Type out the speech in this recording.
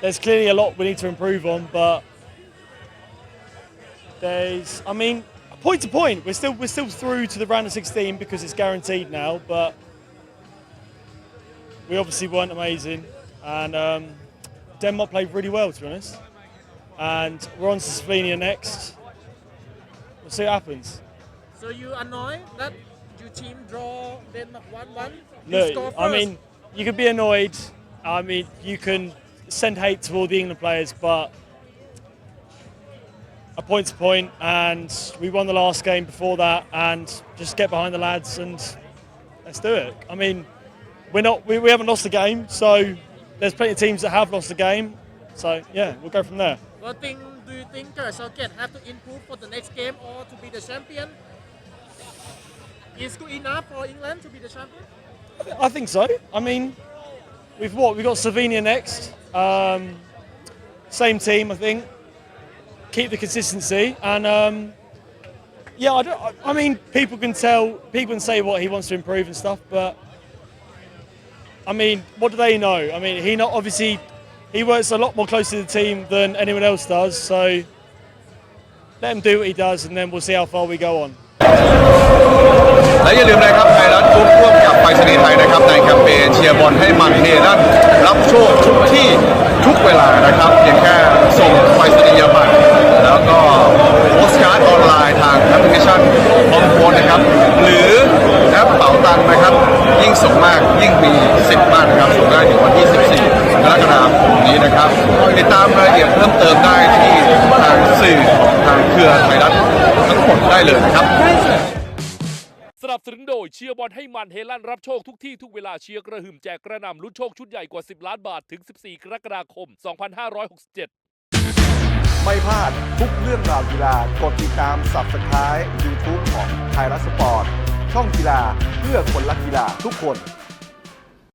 there's clearly a lot we need to improve on, but there's, I mean, point to point, we're still we're still through to the round of 16 because it's guaranteed now, but we obviously weren't amazing, and um, Denmark played really well, to be honest. And we're on to Slovenia next. We'll see what happens. So you annoyed that your team draw Denmark 1-1? You Look, score I mean, you could be annoyed. I mean, you can send hate to all the England players, but a point to point, and we won the last game before that, and just get behind the lads and let's do it. I mean, we're not, we, we haven't lost the game, so there's plenty of teams that have lost the game. So yeah, we'll go from there. What thing do you think uh, Gareth Southgate have to improve for the next game or to be the champion? Is good enough for England to be the champion? I think so. I mean, we've what? We've got Slovenia next. Um, same team, I think. Keep the consistency, and um, yeah, I, don't, I- mean, people can tell, people can say what he wants to improve and stuff, but I mean, what do they know? I mean, he not obviously he works a lot more close to the team than anyone else does, so let him do what he does, and then we'll see how far we go on. นะครับในแคมเปญเชียร์บอลให้มันเฮลั่นรับโชคทุกที่ทุกเวลานะครับเพียงแค่ส่งไปรษณียบัตรแล้วก็โพสต์การ์ดออนไลน์ทางแอปพลิเคชันบอมโฟนนะครับ หรือแอปเป๋าตังค์นะครับ ยิ่งส่งมากยิ่งมีสิทธิ์มากนะครับส่งได้ถึงวันที่ 14กรกฎาคมนี้นะครับ ติดตามรายละเอียดเพิ่มเติมได้ที่ทางสื่อทางเครือไทยรัฐทั้งหมดได้เลยครับ นับสนุนโดยเชียร์บอลให้มันเฮลั่นรับโชคทุกที่ทุกเวลาเชียร์กระหึ่มแจกกระหน่ำลุ้นโชคชุดใหญ่กว่า 10 ล้านบาทถึง 14 กรกฎาคม 2567 ไม่พลาดทุกเรื่องราวกีฬากดติดตาม Subscribe YouTube ของไทยรัฐสปอร์ตช่องกีฬาเพื่อคนรักกีฬาทุกคน